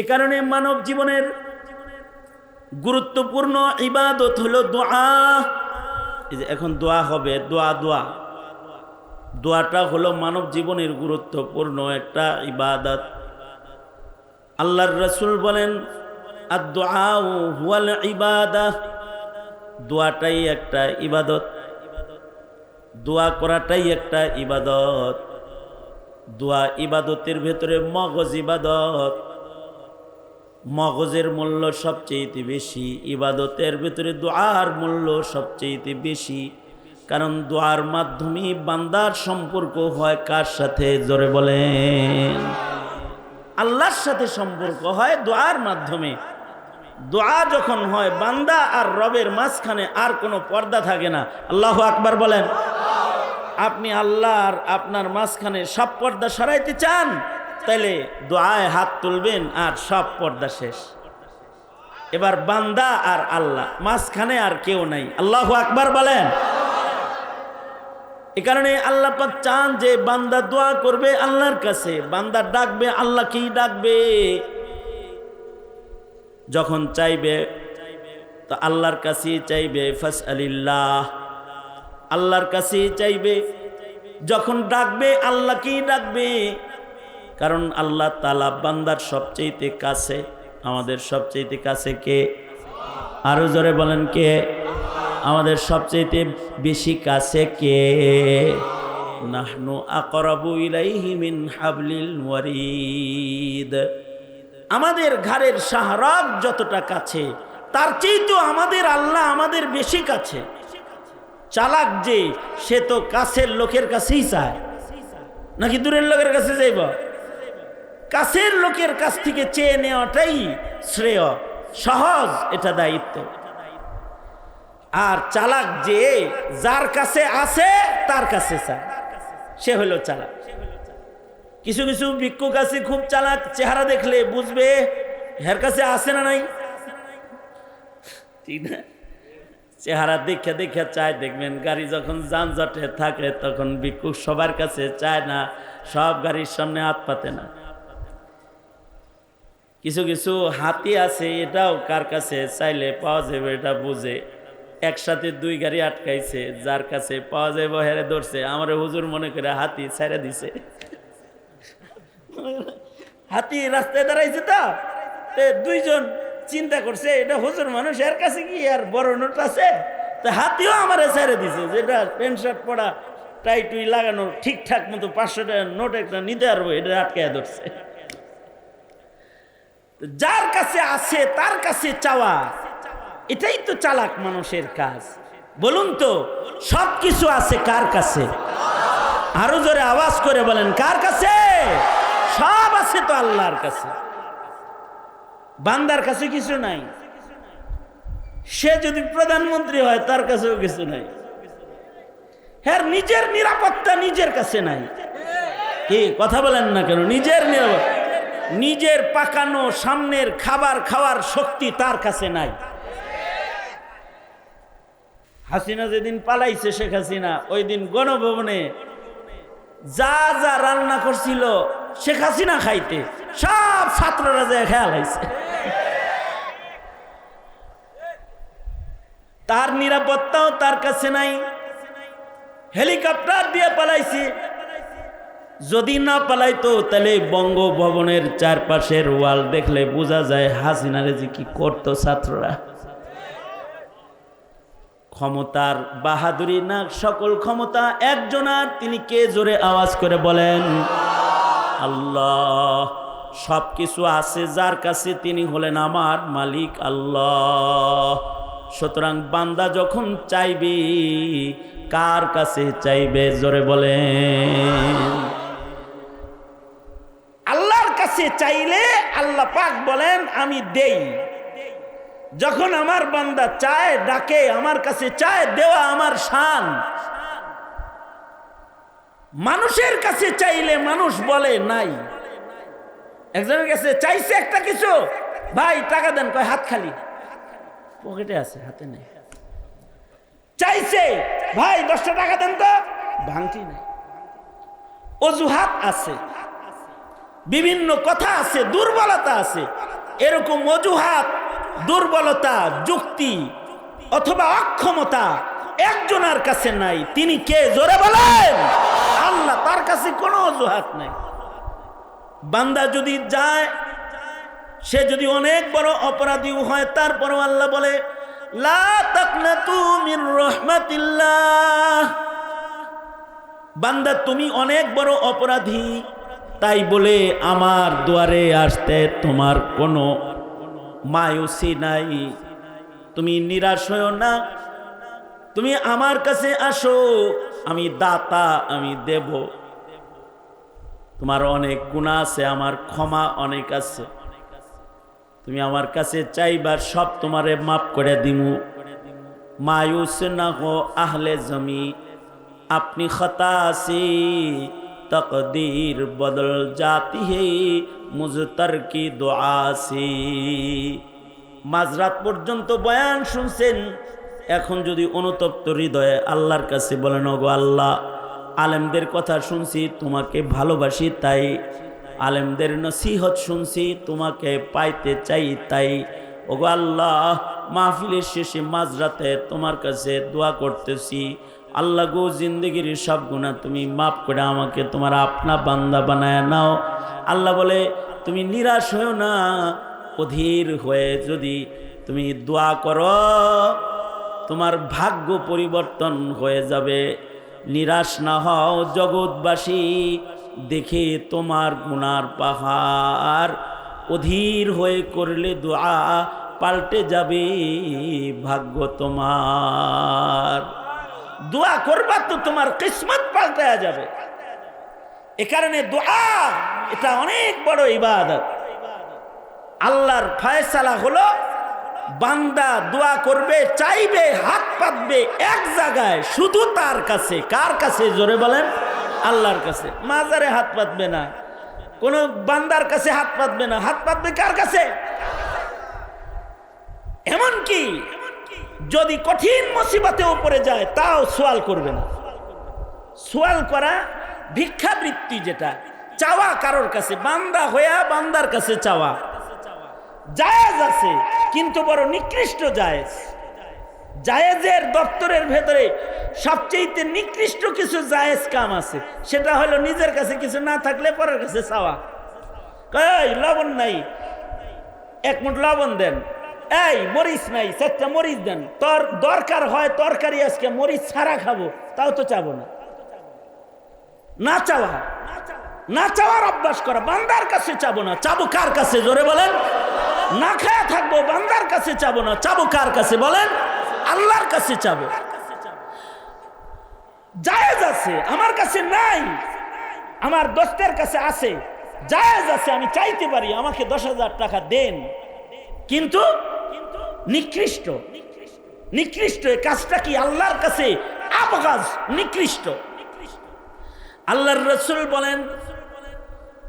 এ কারণে মানব জীবনের গুরুত্বপূর্ণ ইবাদত হলো দোয়া। এই যে এখন দোয়া হবে, দোয়া দোয়া। দোয়াটা হলো মানব জীবনের গুরুত্বপূর্ণ একটা ইবাদত। আল্লাহর রসুল বলেন আর দোয়া হুয়াল ইবাদা। দোয়াটাই একটা ইবাদত। দোয়া করাটাই একটা ইবাদত। দোয়া ইবাদতের ভেতরে মগজ ইবাদত। মগজের মূল্য সবচেয়ে বেশি, ইবাদতের ভেতরে দোয়ার মূল্য সবচেয়ে বেশি। কারণ দোয়ার মাধ্যমে বান্দার সম্পর্ক হয় কার সাথে? জোরে বলেন। আল্লাহর সাথে সম্পর্ক হয় দোয়ার মাধ্যমে। দোয়া যখন হয়, বান্দা আর রবের মাঝখানে আর কোনো পর্দা থাকে না। আল্লাহ আকবার বলেন। আপনি আল্লাহর আপনার মাঝখানে সব পর্দা সরাইতে চান? তাইলে দোয়ায় হাত তুলবেন আর সব পর্দা শেষ। এবার বান্দা আর আল্লাহ, মাঝখানে আর কেউ নাই। আল্লাহ আকবার বলেন। এ কারণে আল্লাহ পাক চান যে বান্দা দোয়া করবে আল্লাহর কাছে, বান্দা ডাকবে আল্লাহকেই ডাকবে? যখন চাইবে, তো আল্লাহর কাছেই চাইবে ফাস আলিল্লাহ আল্লাহর কাছেই চাইবে। যখন ডাকবে আল্লাহকেই ডাকবে? কারণ আল্লাহ তালা বান্দার সবচেয়েতে কাছে, আমাদের সবচেয়েতে কাছে কে? আরও জোরে বলেন কে? আমাদের সবচেয়েতে বেশি কাছে কে? হাবলিল আমাদের ঘরের শাহরাগ যতটা কাছে, তার চেয়ে তো আমাদের আল্লাহ আমাদের বেশি কাছে। চালাক যে, সে তো কাছের লোকের কাছেই চায়। নাকি দূরের লোকের কাছে যাইব কাছের লোকের কাছ থেকে চেয়ে নেওয়াটাই শ্রেয়, সহজ এটা দায়িত্ব। আর চালাক যে যার কাছে আছে, তার কাছে চায়। সে হলো চালাক। কিছু কিছু ভিক্ষুক আছে, খুব চালাক, চেহারা দেখলে বুঝবে হের কাছে আছে না নাই। ঠিক না? চেহারা দেখে দেখে চায়, দেখবেন গাড়ি যখন যানজটে থাকে, তখন ভিক্ষুক সবার কাছে চায় না, সব গাড়ির সামনে হাত পাতে না। কিছু কিছু হাতি আছে, এটাও কার কাছে? চাইলে পাওয়া যাবে, এটা বুঝে। একসাথে দুই গাড়ি আটকাইছে, যার কাছে পাওয়া যাবে হেরে ধরছে। আমার হুজুর মনে করে হাতি ছেড়ে দিছে। হাতি রাস্তায় দাঁড়াইছে তো? দুইজন চিন্তা করছে, এটা হুজুর মানুষ এর কাছে কি আর বড় নোট আছে? তো হাতিও আমার ছেড়ে দিছে, যেটা প্যান্ট শার্ট পরা, টাই টুই লাগানো ঠিকঠাক মতো পাঁচশো টাকা নোট একটা নিতে পারব, এটা আটকায় ধরছে। যার কাছে আছে, তার কাছে চাওয়া। এটাই তো চালাক মানুষের কাজ। বলুন তো সব কিছু আছে কার কাছে? আরও জোরে আওয়াজ করে বলেন, কার কাছে? সব আছে তো আল্লাহর কাছে। বান্দার কাছে কিছু নাই। সে যদি প্রধানমন্ত্রী হয়, তার কাছেও কিছু নাই। হ্যাঁ নিজের নিরাপত্তা নিজের কাছে নাই। কি, কথা বলেন না কেন? নিজের নিরাপত্তা। নিজের পাকানো সামনের খাবার খাওয়ার শক্তি তার কাছে নাই। হাসিনা যেদিন পালাইছে শেখ হাসিনা, ওই দিন গণভবনে যা যা রান্না করছিল শেখ হাসিনা খাইতে, সব ছাত্ররা যে খেয়াল হয়েছে তার নিরাপত্তাও তার কাছে নাই। হেলিকপ্টার দিয়ে পালাইছে যদি না পালাইতো, তাহলে বঙ্গভবনের চারপাশের ওয়াল দেখলে বোঝা যায় হাসিনারে যে কি করতো ছাত্ররা। ক্ষমতার বাহাদুরি না, সকল ক্ষমতা একজনার তিনি কে জোরে আওয়াজ করে বলেন, আল্লাহ। সব কিছু আছে যার কাছে তিনি হলেন আমার মালিক আল্লাহ। সুতরাং বান্দা যখন চাইবে, কার কাছে চাইবে, জোরে বলেন। কাছে চাইলে আল্লাহ পাক বলেন, আমি দেই। যখন আমার বান্দা চায়, ডাকে, আমার কাছে চায়, দেওয়া আমার শান। মানুষের কাছে চাইলে মানুষ বলে, নাই। একজনের কাছে চাইছে একটা কিছু, ভাই, টাকা দেন। কয়, হাত খালি। পকেটে আছে, হাতে নেই। চাইছে, ভাই, দশটা টাকা দেন তো। ভাঙটি নাই। অজুহাত আছে। বিভিন্ন কথা আছে, দুর্বলতা আছে। এরকম অজুহাত, দুর্বলতা, যুক্তি অথবা অক্ষমতা একজনের কাছে নাই। তিনি কে? জোরে বলেন। আল্লাহ তার কাছে কোনো অজুহাত নাই। বান্দা যদি যায়, সে যদি অনেক বড় অপরাধীও হয়, তারপরও আল্লাহ বলে বান্দা, তুমি অনেক বড় অপরাধী তাই বলে আমার দুয়ারে আসতে তোমার কোনো মায়ুসি নাই। তুমি নিরাশ হও না। তুমি আমার কাছে আসো, আমি দাতা, আমি দেব। তোমার অনেক গুণা আছে, আমার ক্ষমা অনেক আছে। তুমি আমার কাছে চাইবার সব তোমারে মাফ করে দিমু। মায়ুস না হো আহলে জমি, আপনি খতাসি তকদীর বদল জাতি হে মুজতর কি দোয়াসি মাঝরাত পর্যন্ত বয়ান শুনছেন, এখন যদি অনুতপ্ত হৃদয়ে আল্লাহর কাছে বলেন, ওগো আল্লাহ, আলেমদের কথা শুনছি, তোমাকে ভালোবাসি তাই, আলেমদের নসিহত শুনছি, তোমাকে পাইতে চাই তাই। ওগো আল্লাহ, মাহফিলের শেষে মাঝরাতে তোমার কাছে দোয়া করতেছি আল্লাহ গো, জিন্দগির সব গুণা তুমি মাফ করে আমাকে, তোমার আপনা বান্দা বানায় নাও। আল্লাহ বলে, তুমি নিরাশ হয়েও না, অধীর হয়ে যদি তুমি দোয়া করো, তোমার ভাগ্য পরিবর্তন হয়ে যাবে। নিরাশ না হও জগৎবাসী, দেখে তোমার গুনার পাহাড়। অধীর হয়ে করলে দোয়া পাল্টে যাবে, ভাগ্য তোমার। দোয়া করবা তো তোমার কিসমত পাল্টে যাবে। এ কারণে দোয়া, এটা অনেক বড় ইবাদত। আল্লাহর ফয়সালা হলো, বান্দা দোয়া করবে, চাইবে, হাত পাতবে এক জায়গায়, শুধু তার কাছে। কার কাছে? জোরে বলেন, আল্লাহর কাছে। মাজারে হাত পাতবে না। কোন বান্দার কাছে হাত পাতবে না। হাত পাতবে কার কাছে? এমন কি যদি কঠিন মুসিবতে উপরে যায়, তাও সোয়াল করবে না। সোয়াল করা ভিক্ষাবৃত্তি যেটা, চাওয়া কারোর কাছে, বান্দা হইয়া বান্দার কাছে চাওয়া। জায়েজ আছে, কিন্তু বড় নিকৃষ্ট জায়েজ। জায়েজের দপ্তরের ভেতরে সবচেয়ে নিকৃষ্ট কিছু জায়েজ কাম আছে, সেটা হলো নিজের কাছে কিছু না থাকলে পরের কাছে চাওয়া। লবণ নাই, এক মুঠ লবণ দেন। এই মরিচ নাই চারটা মরিচ দেন। তোর দরকার হয় তরকারি আজকে, মরিচ ছাড়া খাব, তাও তো চাবো না। না চাওয়া। না চাওয়ার অভ্যাস করা, বান্দার কাছে চাবো না। চাবো কার কাছে, জোরে বলেন? না খায়া থাকব, বান্দার কাছে চাবো না। চাবো কার কাছে, বলেন? আল্লাহর কাছে চাবো। জায়েজ আছে, আমার কাছে নাই। আমার দোস্তের কাছে আছে। জায়েজ আছে, আমি চাইতে পারি, আমাকে দশ হাজার টাকা দেন। কিন্তু নিকৃষ্ট নিকৃষ্ট এই কাজটা কি আল্লাহর কাছে আবগাজ নিকৃষ্ট আল্লাহর রসুল বলেন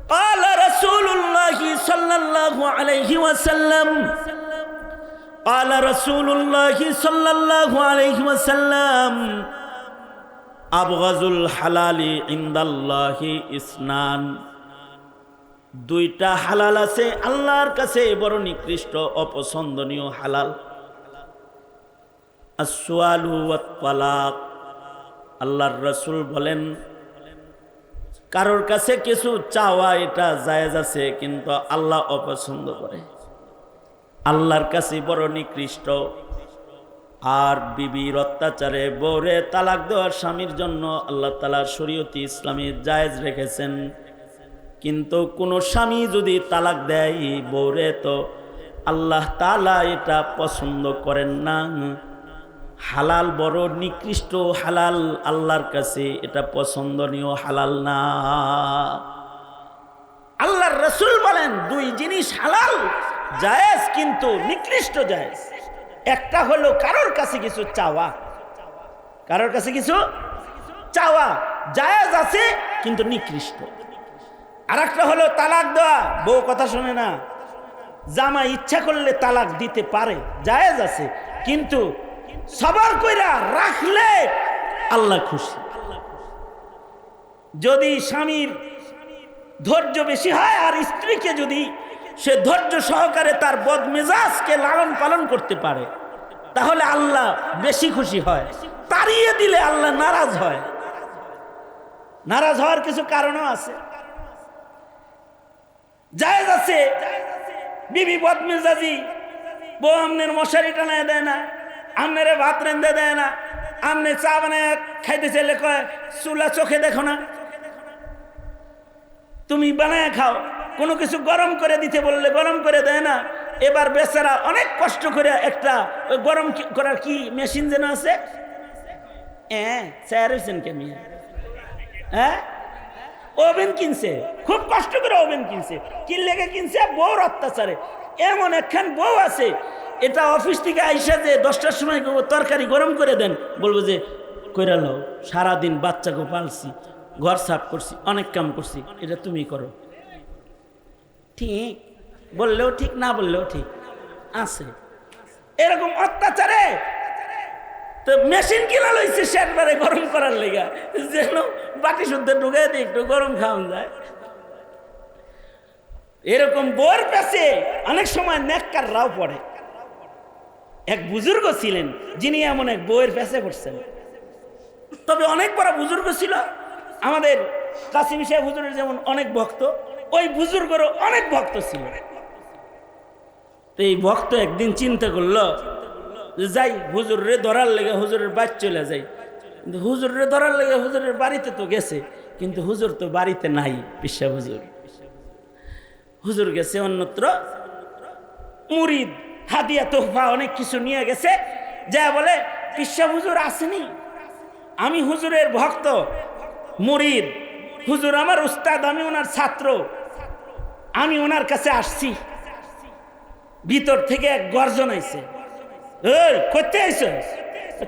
قال رسول الله صلى الله عليه وسلم قال رسول الله صلى الله عليه وسلم أبغض الحلال عند الله إسنان দুইটা হালাল আছে, আল্লাহর কাছে বড় নিকৃষ্ট, অপছন্দনীয় হালাল। আল্লাহর রসুল বলেন, কারোর কাছে কিছু চাওয়া এটা জায়েজ আছে, কিন্তু আল্লাহ অপছন্দ করে। আল্লাহর কাছে বড় নিকৃষ্ট। আর বিবির অত্যাচারে বৌরে তালাক দেওয়ার স্বামীর জন্য আল্লাহ তালার শরীয়তি ইসলামী জায়েজ রেখেছেন। কিন্তু কোনো স্বামী যদি তালাক দেয় বৌরে তো আল্লাহ তালা এটা পছন্দ করেন না। হালাল বড় নিকৃষ্ট হালাল, আল্লাহর কাছে এটা পছন্দনীয় হালাল না। আল্লাহর রসুল বলেন, দুই জিনিস হালাল, জায়েজ কিন্তু নিকৃষ্ট জায়েজ। একটা হলো কারোর কাছে কিছু চাওয়া, কারোর কাছে কিছু চাওয়া, জায়েজ আছে কিন্তু নিকৃষ্ট। আর একটা হলো তালাক দেওয়া। বউ কথা শুনে না। জামা ইচ্ছা করলে তালাক দিতে পারে, জায়েজ আছে, কিন্তু সবার কইরা রাখলে আল্লাহ খুশি। যদি স্বামীর ধৈর্য বেশি হয় আর স্ত্রীকে যদি সে ধৈর্য সহকারে তার বদমেজাজকে লালন পালন করতে পারে, তাহলে আল্লাহ বেশি খুশি হয়। তাড়িয়ে দিলে আল্লাহ নারাজ হয়। নারাজ হওয়ার কিছু কারণও আছে। জায়েজ আছে। বিবি বদমেজাজি বউ আমনের মশারি টানায় দেয় না, আমনেরে ভাত রেঁধে দেয় না, আমনে চা বানায় খাইতে চাইলে কয়, চুলা চোখে দেখো না। তুমি বানায় খাও, কোনো কিছু গরম করে দিতে বললে গরম করে দেয় না। এবার বেচারা অনেক কষ্ট করে একটা ওই গরম করার কি মেশিন যেন আছে? হ্যাঁ স্যার হয়েছেন কে মিয়া? হ্যাঁ? ওভেন কিনছে। খুব কষ্ট করে ওভেন কিনছে। কি লেগে কিনছে বউর অত্যাচারে। এমন একখান বউ আছে, এটা অফিস থেকে আইসা যে দশটার সময় তরকারি গরম করে দেন, বলব যে, কইরা লও, সারাদিন বাচ্চাকে পালছি, ঘর সাফ করছি, অনেক কাম করছি, এটা তুমি করো। ঠিক, বললেও ঠিক, না বললেও ঠিক, আছে। এরকম অত্যাচারে, তো মেশিন কিনা লইছে শেষবারে গরম করার লেগা, যেন বাটি শুদ্ধ ঢুকে দিয়ে একটু গরম খাওয়া যায়। এরকম বোর পেছে অনেক সময় নেককার রাও পড়ে। এক বুজুর্গ ছিলেন, যিনি এমন এক বইয়ের পেছে পড়ছেন। তবে অনেক বড় বুজুর্গ ছিল। আমাদের কাসিম সাহেব হুজুরের যেমন অনেক ভক্ত, ওই বুজুর্গরও অনেক ভক্ত ছিল। এই ভক্ত একদিন চিন্তা করল যাই, হুজুর রে ধরার লেগে হুজুরের বাড়ি চলে যাই। কিন্তু হুজুর রে ধরার লেগে হুজুরের বাড়িতে তো গেছে, কিন্তু হুজুর তো বাড়িতে নাই, পিসা হুজুর। হুজুর গেছে অন্যত্র। মুরিদ, হাদিয়া, তোহফা, অনেক কিছু নিয়ে গেছে। যা বলে, পিসা হুজুর আসেনি। আমি হুজুরের ভক্ত, মুরিদ। হুজুর আমার উস্তাদ, আমি ওনার ছাত্র। আমি ওনার কাছে আসছি। ভিতর থেকে এক গর্জন আইছে। এই করতে আইসস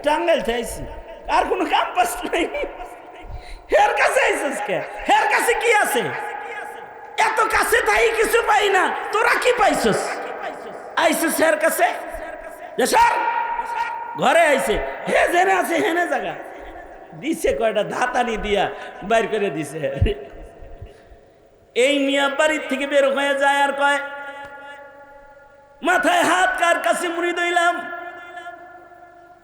টাঙ্গাইল থেকে আইছি। আর কোনো ক্যাম্পাস নাই। হের কাছে আইসস কে? হের কাছে কি আছে? এত কাছে তাই কিছু পাই না। তোরা কি পাইছস? আইসস হের কাছে? যে স্যার, ঘরে আইছে। হে জেনে আছে হেনে জায়গা দিছে কয়টা ধাতানি দিয়া বাইর করে দিছে। এই মিয়া বাড়ির থেকে বের হয়ে যায় আর কয়, মাথায় হাত কার কাছে মুড়ি দইলাম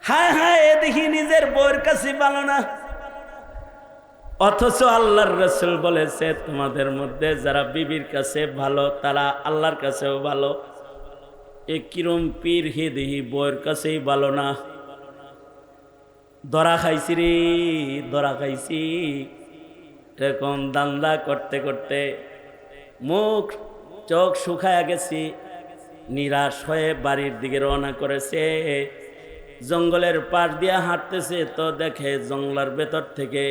হায় হায়, এ দেখি নিজের বউয়ের কাছে ভালো না। অথচ আল্লাহর রসুল বলেছে, তোমাদের মধ্যে যারা বিবির কাছে ভালো, তারা আল্লাহর কাছেও ভালো। এ কিরম পীর, হে দেহি বউয়ের কাছেই ভালো না। দরা খাইছি রে দরা খাইছি। এরকম দান্দা করতে করতে মুখ, চোখ শুকায়া গেছি। নিরাশ হয়ে বাড়ির দিকে রওনা করেছে। জঙ্গলের পাশ দিয়া হাঁটতেছে, তো দেখে জঙ্গলার ভেতর থেকে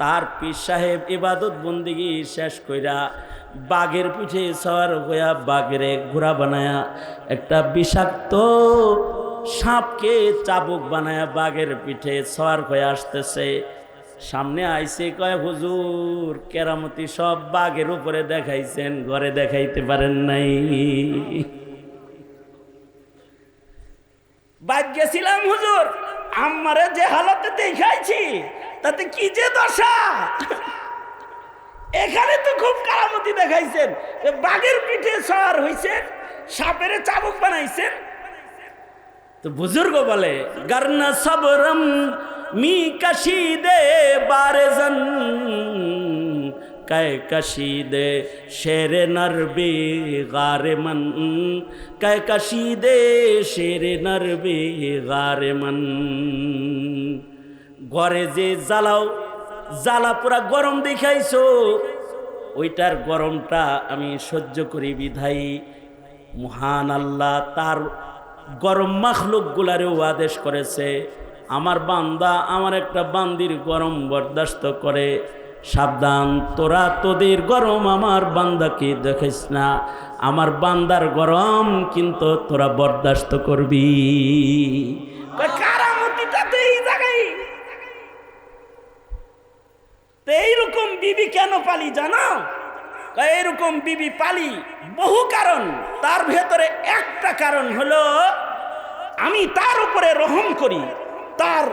তার পীর সাহেব ইবাদত বন্দিগি শেষ কইরা বাঘের পিঠে সওয়ার হইয়া বাঘেরে ঘোড়া বানায়া, একটা বিষাক্ত সাপকে চাবুক বানায়া বাঘের পিঠে সওয়ার হয়ে আসতেছে। সামনে আইসে কয়, হুজুর, কেরামতি সব বাঘের উপরে দেখাইছেন, ঘরে দেখাইতে পারেন নাই। বাদ গেছিলাম হুজুর। আমারে যে হালতে দেখাইছি, তাতে কি যে দশা? এখানে তো খুব কারামতি দেখাইছেন। বাঘের পিঠে সওয়ার হইছেন, সাপের চাবুক বানাইছেন। তো বুজুর্গ বলে, গর্না সবরম মি কশিদে বারেজন কে کشید দে نر بے গার মন কে کشید দে نر بے গার মন গরে যে জ্বালাও, জ্বালা পুরা গরম দেখাইছো, ওইটার গরমটা আমি সহ্য করি বিধাই। মহান আল্লাহ তার গরম মাখলুকগুলারেও আদেশ করেছে। আমার বান্দা আমার একটা বান্দির গরম বরদাস্ত করে। সাবধান, তোরা তোদের গরম আমার বান্দাকে দেখিস না। আমার বান্দার গরম কিন্তু তোরা বরদাস্ত করবি। এইরকম বিবি কেন পালি জানো? কয় এরকম বিবি পালি বহু কারণ। তার ভেতরে একটা কারণ হলো, আমি তার উপরে রহম করি, তার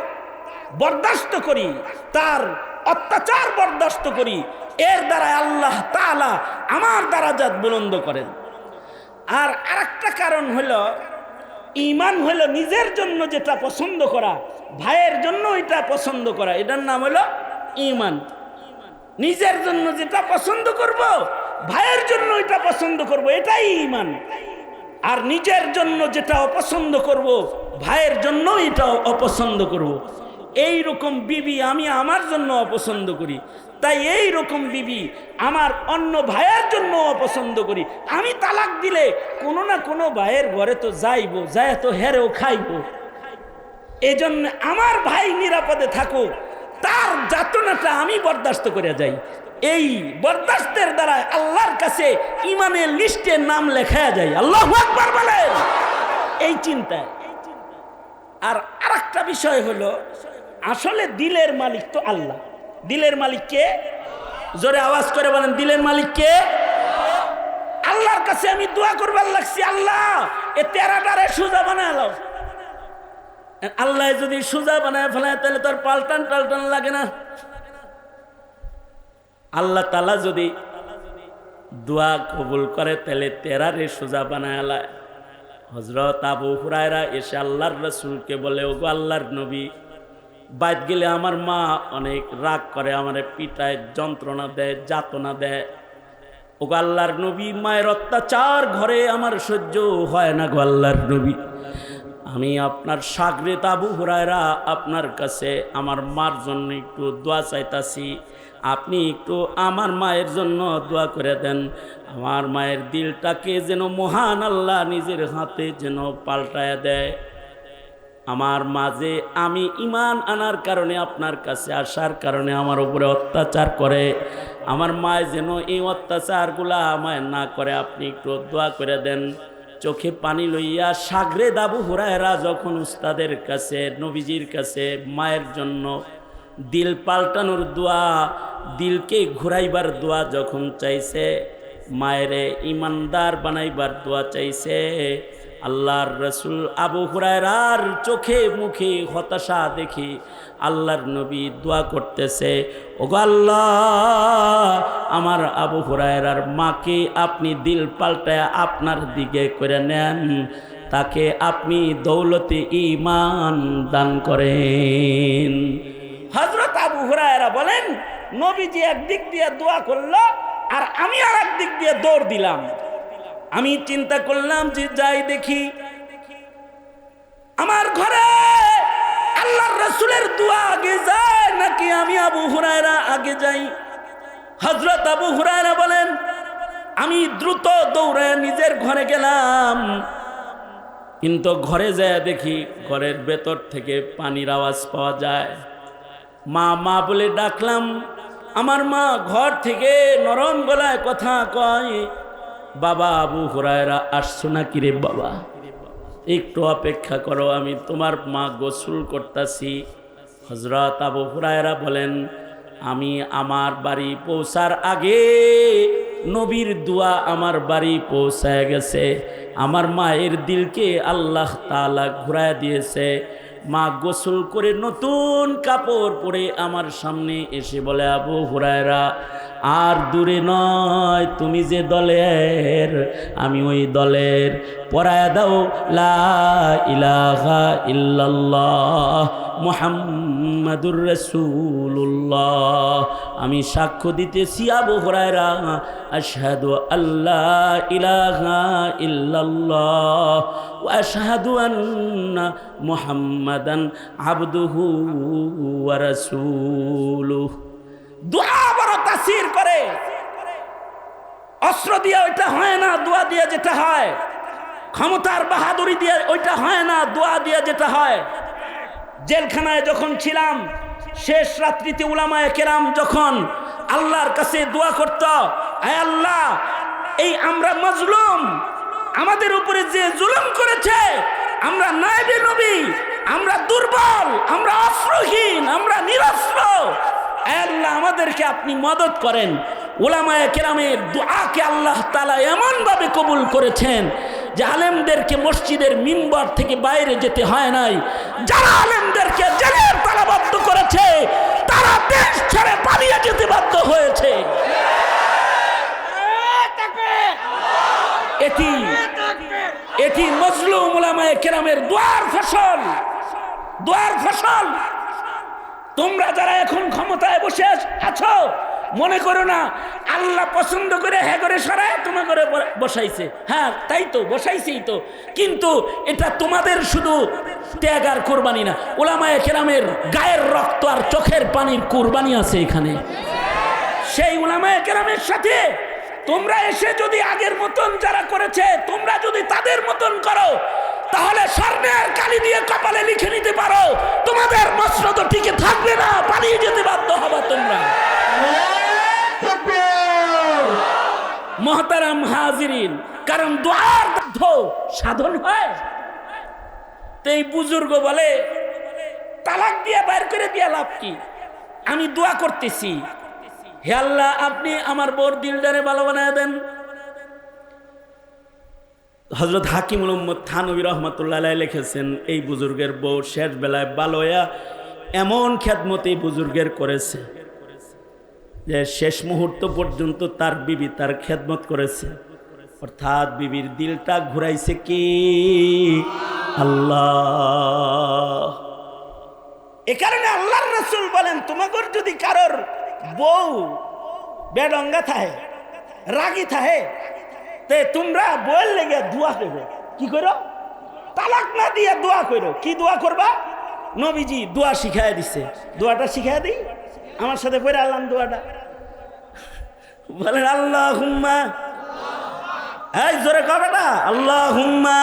বরদাস্ত করি, তার অত্যাচার বরদাস্ত করি। এর দ্বারা আল্লাহ তাআলা আমার দ্বারা দ্বারাজাত বুলন্দ করেন। আর আরেকটা কারণ হলো ইমান হলো নিজের জন্য যেটা পছন্দ করা, ভাইয়ের জন্য এটা পছন্দ করা। এটার নাম হলো ইমান নিজের জন্য যেটা পছন্দ করব, ভাইয়ের জন্য এটা পছন্দ করব, এটাই ইমান আর নিজের জন্য যেটা অপছন্দ করব, ভাইয়ের জন্য এটা অপছন্দ করব। এই রকম বিবি আমি আমার জন্য অপছন্দ করি। তাই এই রকম বিবি আমার অন্য ভাইয়ের জন্য অপছন্দ করি। আমি তালাক দিলে কোনো না কোনো ভাইয়ের ঘরে তো যাইবো, যায় তো হেরেও খাইবো। এই জন্য আমার ভাই নিরাপদে থাকুক, তার যাতনাটা আমি বরদাস্ত করে যাই। এই বরদাস্তের দ্বারা আল্লাহর কাছে ইমানের লিস্টে নাম লেখা যায় আল্লাহ আকবার বলেন। এই চিন্তায়। আর আরেকটা বিষয় হলো আসলে দিলের মালিক তো আল্লাহ। দিলের মালিক কে? জোরে আওয়াজ করে বলেন, দিলের মালিক কে? আল্লাহর কাছে আমি দোয়া করবার লাগছি, আল্লাহ, এ তেরাটারে সুজা বানালো আল্লাহ যদি সুজা বানায় ফেলায়, তাহলে তোর পাল্টান টাল্টান লাগে না। আল্লাহ তালা যদি দোয়া কবুল করে, তাহলে তেরারে সোজা বানায় হজরত আবু হুরায়রা এসে আল্লাহর রসুলকে বলে, ওগো আল্লাহর নবী বাইত গেলে আমার মা অনেক রাগ করে, আমার পিটায়, যন্ত্রণা দেয়, যাতনা দেয়। ও আল্লাহর নবী, মায়ের অত্যাচার ঘরে আমার সহ্য হয় না গো আল্লাহর নবী। আমি আপনার সাগরে তাবু হুরায়রা আপনার কাছে আমার মার জন্য একটু দোয়া চাইতাছি। আপনি একটু আমার মায়ের জন্য দোয়া করে দেন। আমার মায়ের দিলটাকে যেন মহান আল্লাহ নিজের হাতে যেন পাল্টায় দেয়। আমার মাঝে আমি ইমান আনার কারণে, আপনার কাছে আসার কারণে আমার উপরে অত্যাচার করে। আমার মায় যেন এই অত্যাচারগুলা আমায় না করে, আপনি একটু দোয়া করে দেন। চোখে পানি লইয়া সাগরে দাবু হুরায়রা যখন উস্তাদের কাছে, নবীজির কাছে মায়ের জন্য দিল পাল্টানোর দোয়া, দিলকে ঘুরাইবার দোয়া যখন চাইছে, মায়েরে ইমানদার বানাইবার দোয়া চাইছে আল্লাহর রসুল আবু হুরায়রার চোখে মুখে হতাশা দেখি আল্লাহর নবী দোয়া করতেছে, ওগো আল্লাহ, আমার আবু হুরায়রার মাকে আপনি দিল পাল্টায় আপনার দিকে করে নেন। তাকে আপনি দৌলতে ইমান দান করেন। হজরত আবু হুরায়রা বলেন, নবীজি একদিক দিয়ে দোয়া করল আর আমি আর একদিক দিয়ে দৌড় দিলাম। আমি চিন্তা করলাম যে যাই দেখি। আমার ঘরে আল্লাহর রসুলের দোয়া আগে যায়, নাকি আমি আবু হুরায়রা আগে যাই? হজরত আবু হুরায়রা বলেন, আমি দ্রুত দৌড়ে নিজের ঘরে গেলাম। কিন্তু ঘরে যায় দেখি ঘরের ভেতর থেকে পানির আওয়াজ পাওয়া যায়। মা মা বলে ডাকলাম, আমার মা ঘর থেকে নরম গলায় কথা কয় বাবা আবু হুরায়রা আসছো না কিরে বাবা? একটু অপেক্ষা করো, আমি তোমার মা গোসল করতেছি। হজরত আবু হুরায়রা বলেন, আমি আমার বাড়ি পৌঁছার আগে নবীর দোয়া আমার বাড়ি পৌঁছায় গেছে। আমার মায়ের দিলকে আল্লাহ তালা ঘুরায় দিয়েছে। মা গোসল করে নতুন কাপড় পরে আমার সামনে এসে বলে, আবু হুরায়রা আর দূরে নয়, তুমি যে দলের, আমি ওই দলের পরায় দাও। লা ইলাহা ইল্লাল্লাহ মোহাম্মদুর রসুল্লাহ আমি সাক্ষ্য দিতেছি, আবু হরায়রা, আশহাদু আল্লাহ ইলাহা ইল্লাল্লাহ ওয়া আশহাদু আন্না মুহাম্মাদান আবদুহু ওয়া রাসূলুহু। দোয়া বড় তাসির অস্ত্র দিয়ে ওইটা হয় না, দোয়া দিয়ে যেটা হয়। ক্ষমতার বাহাদুরি দিয়ে ওইটা হয় না, দোয়া দিয়ে যেটা হয়। জেলখানায় যখন ছিলাম, শেষ রাত্রিতে উলামায় কেরাম যখন আল্লাহর কাছে দোয়া করত, আয় আল্লাহ, এই আমরা মজলুম, আমাদের উপরে যে জুলুম করেছে, আমরা নাইবে নবী, আমরা দুর্বল, আমরা অস্ত্রহীন, আমরা নিরস্ত্র। আল্লাহ, আমাদেরকে আপনি মদত করেন। ওলামায় কেরামের দোয়াকে আল্লাহ তালা এমনভাবে কবুল করেছেন যে আলেমদেরকে মসজিদের মিম্বার থেকে বাইরে যেতে হয় নাই। যারা আলেমদেরকে জেলের তালাবদ্ধ করেছে, তারা দেশ ছেড়ে পালিয়ে যেতে বাধ্য হয়েছে। এটি এটি মজলুম উলামায়ে কেরামের দোয়ার ফসল। দোয়ার ফসল। তোমরা যারা এখন ক্ষমতায় বসে আছো মনে করো না, আল্লাহ পছন্দ করে হ্যাঁ করে সরায় তোমা করে বসাইছে। হ্যাঁ তাই তো, বসাইছেই তো। কিন্তু এটা তোমাদের শুধু ত্যাগ আর কোরবানি না। ওলামায়ে কেরামের গায়ের রক্ত আর চোখের পানির কোরবানি আছে এখানে। সেই উলামায়ে কেরামের সাথে তোমরা এসে যদি আগের মতন যারা করেছে, তোমরা যদি তাদের মতন করো, তাহলে স্বর্ণের কালি দিয়ে কপালে লিখে নিতে পারো, তোমাদের মসনদ টিকে থাকবে না, পালিয়ে যেতে বাধ্য হবা তোমরা। মহতারাম হাজিরিন, কারণ দোয়ার বাধ্য সাধন হয়। তো এই বুজুর্গ বলে, তালাক দিয়ে বাইর করে দিয়া লাভ কি? আমি দোয়া করতেছি। হে আল্লাহ, আপনি আমার বোর দিলদারে ভালো বানায় দেন। হজরত হাকিমুল উম্মদ থানবী রহমতুল্লাহ লিখেছেন, এই বুজুর্গের বউ শেষ বেলায় বালোয়া এমন খ্যাতমত এই বুজুর্গের করেছে। যে শেষ মুহূর্ত পর্যন্ত তার বিবি তার খেদমত করেছে। অর্থাৎ বিবির দিলটা ঘুরাইছে কি? আল্লাহ। এ কারণে আল্লাহর রসুল বলেন, তোমাগর যদি কারোর বউ বেডঙ্গা থাহে, রাগি থাহে, তে তোমরা বইয়ের লেগে দোয়া করো। কি করো? তালাক না দিয়ে দোয়া করো। কি দোয়া করবা? নবীজি দোয়া শিখাই দিছে। দোয়াটা শিখাই দিই। আমার সাথে পড়ে আল্লাহ দোয়াটা। বলেন আল্লাহ হুম্মা এই জোরে কবেটা আল্লাহ হুম্মা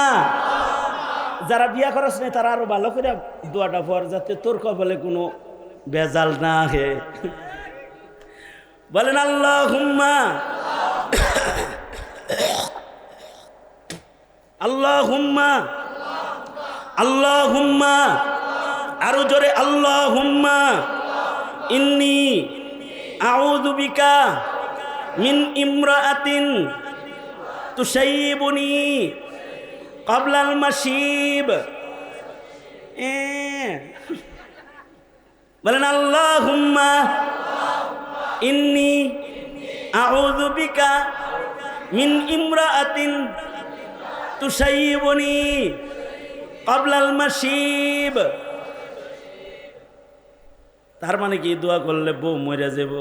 যারা বিয়া করস না তারা আরও ভালো করে দোয়াটা পর যাতে তোর কপালে কোনো বেজাল না হে বলেন আল্লাহ হুম্মা আল্লাহ হুম্মা আল্লাহ হুম্মা আরও জোরে আল্লাহ হুম্মা ইন্নি আউযু বিকা মিন ইমরাআতিন তুসাইবুনি কবলাল মাসিব বলেন আল্লাহ হুম্মা ইন্নি আউযু বিকা মিন ইমরাআতিন তুসাইবুনি কবলাল মাসিব তার মানে কি, দোয়া করলে বউ মরে যাব?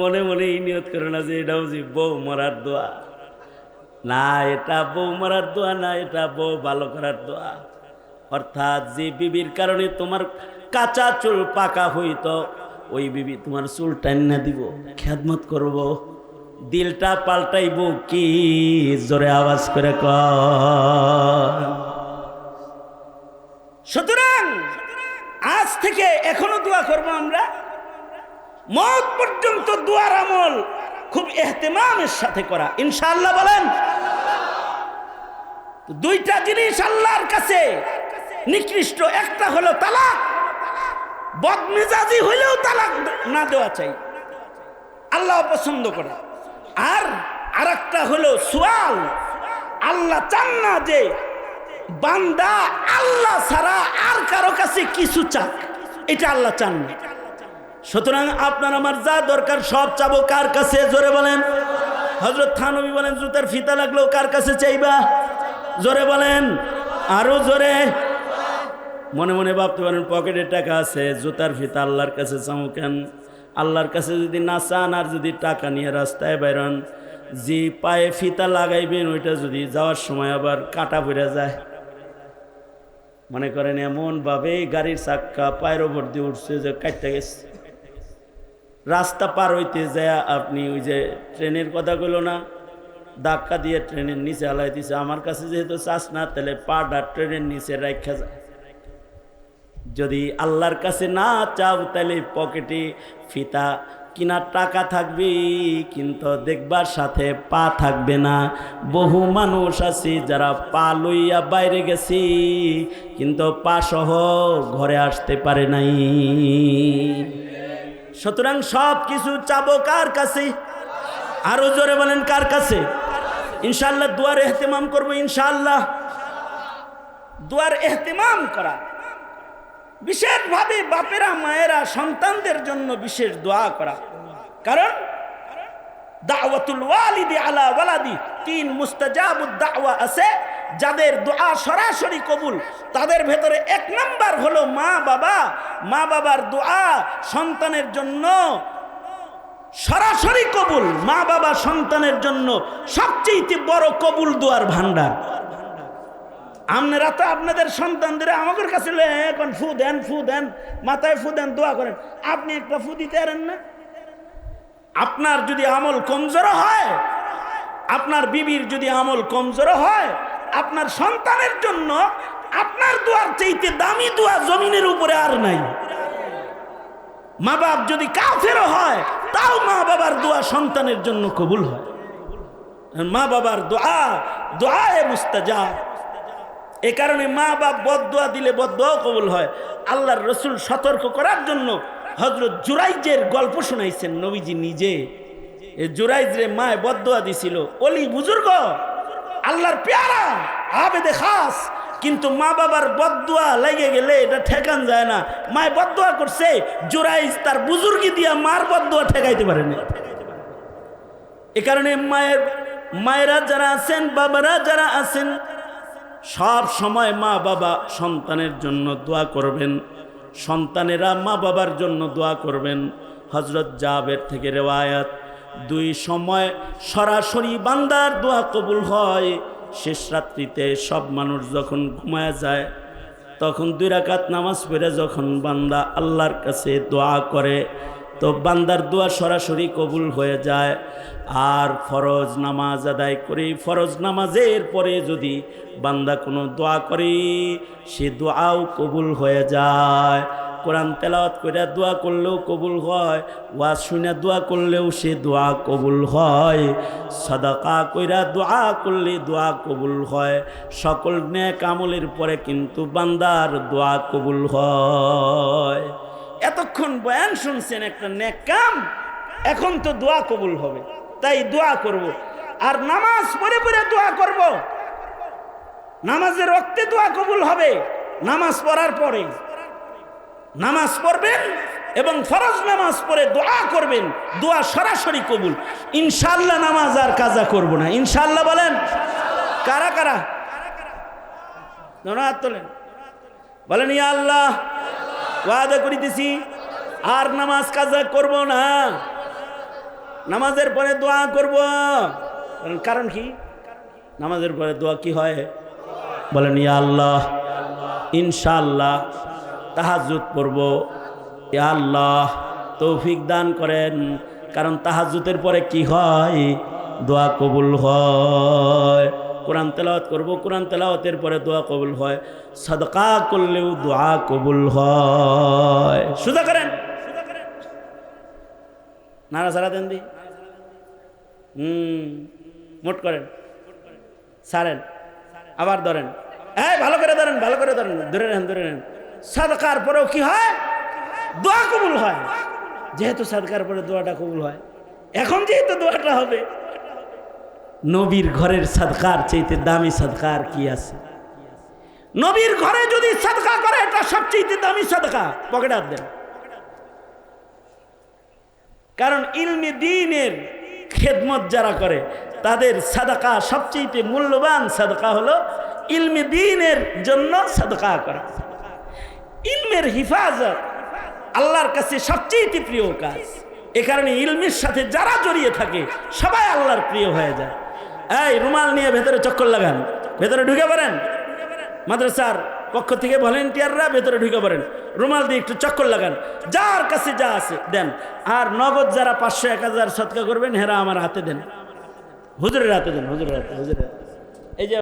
মনে মনে এই নিয়ত করে না যে এটাও যে বউ মরার দোয়া। না, এটা বউ মরার দোয়া না, এটা বউ ভালো করার দোয়া। অর্থাৎ যে বিবির কারণে তোমার কাঁচা চুল পাকা হইত, ওই বিবি তোমার চুল টান্না দিব। খেদমত করব। দিলটা পাল্টাইব কি? জোরে আওয়াজ করে ক সুতরাং আজ থেকে এখনও দোয়া করব আমরা। মত পর্যন্ত দোয়ার আমল খুব এহতেমামের সাথে করা। ইনশাল্লাহ বলেন, দুইটা জিনিস আল্লাহর কাছে নিকৃষ্ট। একটা হলো তালাক, বদমেজাজি হইলেও তালাক না দেওয়া চাই। আল্লাহ পছন্দ করে। আর আরেকটা হলো সোয়াল, আল্লাহ চান না যে বান্দা আল্লাহ ছাড়া আর কারও কাছে কিছু চাক। এটা আল্লাহ চান না। সুতরাং আপনার আমার যা দরকার সব চাবো কার কাছে? জোরে বলেন। হজরত থানবী বলেন, জুতার ফিতা লাগলেও কার কাছে চাইবা? জোরে বলেন। আরও জোরে। মনে মনে ভাবতে পারেন, পকেটে টাকা আছে, জুতার ফিতা আল্লাহর কাছে চামো কেন? আল্লাহর কাছে যদি না চান আর যদি টাকা নিয়ে রাস্তায় বেরোন, যে পায়ে ফিতা লাগাইবেন, ওইটা যদি যাওয়ার সময় আবার কাটা পড়ে যায়। মনে করেন, এমনভাবে গাড়ির চাক্কা পায়ের ওপর দিয়ে উঠছে যে কাটতে গেছে। রাস্তা পার হইতে যায়, আপনি ওই যে ট্রেনের কথা কইলো না, ধাক্কা দিয়ে ট্রেনের নিচে হালাই দিছে। আমার কাছে যেহেতু চাষ না, তাহলে পাটা ট্রেনের নিচে রাখা যায়। যদি আল্লাহর কাছে না চাও, তাহলে পকেটে ফিতা কিনার টাকা থাকবে, কিন্তু দেখবার সাথে পা থাকবে না। বহু মানুষ আছে যারা পা লইয়া বাইরে গেছি, কিন্তু পা সহ ঘরে আসতে পারে নাই। সুতরাং সব কিছু চাবো কার কাছে? আরও জোরে বলেন কার কাছে? ইনশাল্লাহ দুয়ার এহতেমাম করব ইনশাল্লাহ দুয়ার এহতেমাম করা। বিশেষভাবে বাপেরা, মায়েরা, সন্তানদের জন্য বিশেষ দোয়া করা। কারণ তিন দাওয়া আছে। যাদের দোয়া সরাসরি কবুল, তাদের ভেতরে এক নাম্বার হলো মা বাবা। মা বাবার দোয়া সন্তানের জন্য সরাসরি কবুল, মা বাবা সন্তানের জন্য সবচেয়ে বড় কবুল দোয়ার ভান্ডার আপনারা তো আপনাদের সন্তানদের আমাদের কাছে এখন ফু দেন ফু দেন, মাথায় ফু দেন, দোয়া করেন। আপনি একটা ফু দিতে পারেন না? আপনার যদি আমল কমজোর হয়, আপনার বিবির যদি আমল কমজোর হয়, আপনার সন্তানের জন্য আপনার দোয়ার চাইতে দামি দোয়া জমিনের উপরে আর নাই। মা বাপ যদি কাফেরও হয়, তাও মা বাবার দোয়া সন্তানের জন্য কবুল হয়। মা বাবার দোয়া, দোয়ায় মুস্তাজা এ কারণে মা বাপ বদোয়া দিলে বদোয়াও কবুল হয়। আল্লাহর রসুল সতর্ক করার জন্য হজরত জুরাইজের গল্প শোনাইছেন নবীজি নিজে। এ জুরাইজ রে মায় বদোয়া দিছিল, অলি বুজুর্গ, আল্লাহর পেয়ারা, আবেদে খাস, কিন্তু মা বাবার বদুয়া লেগে গেলে এটা ঠেকান যায় না। মায় বদুয়া করছে, জুরাইজ তার বুজুর্গি দিয়া মার বদুয়া ঠেকাইতে পারে না এ কারণে মায়ের, মায়েরা যারা আছেন, বাবারা যারা আছেন সব সময় মা বাবা সন্তানের জন্য দোয়া করবেন, সন্তানেরা মা বাবার জন্য দোয়া করবেন। হজরত জাবের থেকে রেওয়ায়াত, দুই সময় সরাসরি বান্দার দোয়া কবুল হয়। শেষ রাত্রিতে সব মানুষ যখন ঘুমায় যায়, তখন দুই রাকাত নামাজ পড়ে যখন বান্দা আল্লাহর কাছে দোয়া করে তো বান্দার দোয়া সরাসরি কবুল হয়ে যায়। আর ফরজ নামাজ আদায় করে। ফরজ নামাজের পরে যদি বান্দা কোনো দোয়া করে, সে দোয়াও কবুল হয়ে যায়। কোরআন তেলাওয়াত করে দোয়া করলেও কবুল হয়, ওয়াজ শুনে দোয়া করলেও সে দোয়া কবুল হয়। সাদাকা কইরা দোয়া করলে দোয়া কবুল হয়। সকল নেক আমলের পরে কিন্তু বান্দার দোয়া কবুল হয়। এতক্ষণ বয়ান শুনছেন একটা নেক কাম, এখন তো দোয়া কবুল হবে। তাই দোয়া করব। আর নামাজ পড়ে পড়ে দোয়া করব। নামাজের রক্তে দোয়া কবুল হবে। নামাজ পড়ার পরে নামাজ পড়বেন এবং ফরজ নামাজ পড়ে দোয়া করবেন। দোয়া সরাসরি কবুল। ইনশাল্লাহ নামাজ আর কাজা করব না। ইনশাল্লাহ বলেন, কারা কারা? তোলেন। বলেন, ইয়া আল্লাহ ওয়াদা করিতেছি, আর নামাজ কাজা করব না। নামাজের পরে দোয়া করব। কারণ কি? নামাজের পরে দোয়া কি হয়? বলেন, ইয়া আল্লাহ, ইনশাআল্লাহ তাহাজুদ পড়ব। ইয়া আল্লাহ, তৌফিক দান করেন। কারণ তাহাজুতের পরে কি হয়? দোয়া কবুল হয়। কোরআন তেলাওয়াত করব, কোরআন তেলাওয়াতের পরে দোয়া কবুল হয়, সদকা করলেও দোয়া কবুল হয়। সুদা করেন। নারা সারা দেন দি। মোট করেন। সারেন। আবার ধরেন। হ্যাঁ ভালো করে ধরেন, ভালো করে ধরেন। ধরে নেন ধরে নেন। সাদকার পরেও কি হয়? দোয়া কবুল হয়। যেহেতু সাদকার পরে দোয়াটা কবুল হয়। এখন যেহেতু দোয়াটা হবে নবীর ঘরের সাদকার চাইতে দামি সাদকার কি আছে? নবীর ঘরে যদি সাদকা করে, এটা সবচেয়ে দামি সাদকা। পকেট হাত দেন। কারণ ইলমি দিনের খেদমত যারা করে, তাদের সাদাকা সবচেয়ে মূল্যবান সাদকা হলো ইলমি দিনের জন্য সাদকা করা। ইলমের হিফাজত আল্লাহর কাছে সবচেয়ে প্রিয় কাজ। এ কারণে ইলমের সাথে যারা জড়িয়ে থাকে, সবাই আল্লাহর প্রিয় হয়ে যায়। এই, রুমাল নিয়ে ভেতরে চক্কর লাগান। ভেতরে ঢুকে পড়েন। মাদ্রাসার পক্ষ থেকে ভলেন্টিয়াররা ভেতরে ঢুকে পড়েন। রুমাল দিয়ে একটু চক্কর লাগান। যার কাছে যা আছে দেন। আর নগদ যারা পাঁচশো, এক হাজার সৎকা করবেন, হেরা আমার হাতে দেন। হুজুরের হাতে দেন, হুজুরের হাতে হুজুরের হাতে।